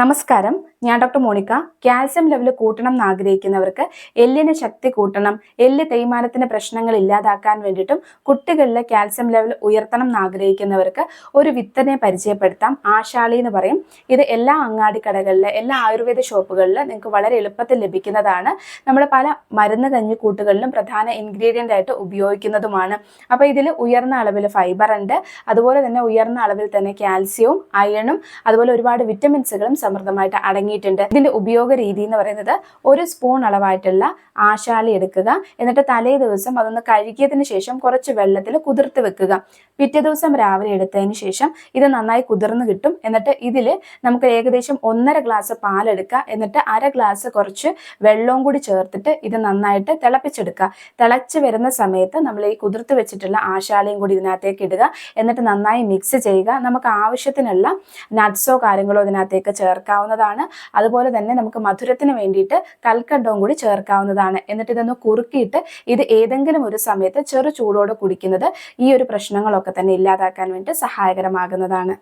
നമസ്കാരം. ഞാൻ doctor Monica. Calcium level കൂട്ടണം എന്ന് ആഗ്രഹിക്കുന്നവർക്ക് എല്ലിന് ശക്തി കൂട്ടണം. എല്ല് തേയ്മാനത്തിന്റെ പ്രശ്നങ്ങൾ ഇല്ലാതാക്കാൻ വേണ്ടിയിട്ടും കുട്ടികളിലെ കാൽസ്യം ലെവൽ ഉയർത്തണം എന്ന് ആഗ്രഹിക്കുന്നവർക്ക് ഒരു വിത്തനെ പരിചയപ്പെടുത്താം. ആശാളി എന്ന് പറയും. ഇത് എല്ലാ അങ്ങാടി കടകളിലെ എല്ലാ ആയുർവേദ ഷോപ്പുകളിലും നിങ്ങൾക്ക് വളരെ എളുപ്പത്തിൽ ലഭിക്കുന്നതാണ്. നമ്മൾ പല മരുന്ന് കഞ്ഞിക്കൂട്ടുകളിലും പ്രധാന ഇൻഗ്രീഡിയന്റ് ആയിട്ട് ഉപയോഗിക്കുന്നതുമാണ്. അപ്പോൾ ഇതിൽ ഉയർന്ന അളവിൽ ഫൈബർ ഉണ്ട്. അതുപോലെ തന്നെ ഉയർന്ന അളവിൽ തന്നെ കാൽസ്യവും അയണും അതുപോലെ ഒരുപാട് വിറ്റമിൻസുകളും സമൃദ്ധമായിട്ട് അടങ്ങിയിട്ടുണ്ട് ഇതിന്റെ ഉപയോഗ രീതി എന്ന് പറയുന്നത് ഒരു സ്പൂൺ അളവായിട്ടുള്ള ആശാളി എടുക്കുക. എന്നിട്ട് തലേ ദിവസം അതൊന്ന് കഴുകിയതിന് ശേഷം കുറച്ച് വെള്ളത്തിൽ കുതിർത്ത് വെക്കുക. പിറ്റേ ദിവസം രാവിലെ എടുത്തതിന് ശേഷം ഇത് നന്നായി കുതിർന്ന് കിട്ടും. എന്നിട്ട് ഇതിൽ നമുക്ക് ഏകദേശം ഒന്നര ഗ്ലാസ് പാലെടുക്കുക. എന്നിട്ട് അര ഗ്ലാസ് കുറച്ച് വെള്ളവും കൂടി ചേർത്തിട്ട് ഇത് നന്നായിട്ട് തിളപ്പിച്ചെടുക്കുക. തിളച്ച് വരുന്ന സമയത്ത് നമ്മൾ ഈ കുതിർത്ത് വെച്ചിട്ടുള്ള ആശാലയും കൂടി ഇതിനകത്തേക്ക് ഇടുക. എന്നിട്ട് നന്നായി മിക്സ് ചെയ്യുക. നമുക്ക് ആവശ്യത്തിനുള്ള നട്ട്സോ കാര്യങ്ങളോ ഇതിനകത്തേക്ക് ചേർക്കാവുന്നതാണ്. അതുപോലെ തന്നെ നമുക്ക് മധുരത്തിന് വേണ്ടിയിട്ട് കൽക്കണ്ടവും കൂടി ചേർക്കാവുന്നതാണ്. എന്നിട്ട് ഇതൊന്ന് കുറുക്കിയിട്ട് ഇത് ഏതെങ്കിലും ഒരു സമയത്ത് ചെറു ചൂടോടെ കുടിക്കുന്നത് ഈ ഒരു പ്രശ്നങ്ങളൊക്കെ തന്നെ ഇല്ലാതാക്കാൻ വേണ്ടി സഹായകരമാകുന്നതാണ്.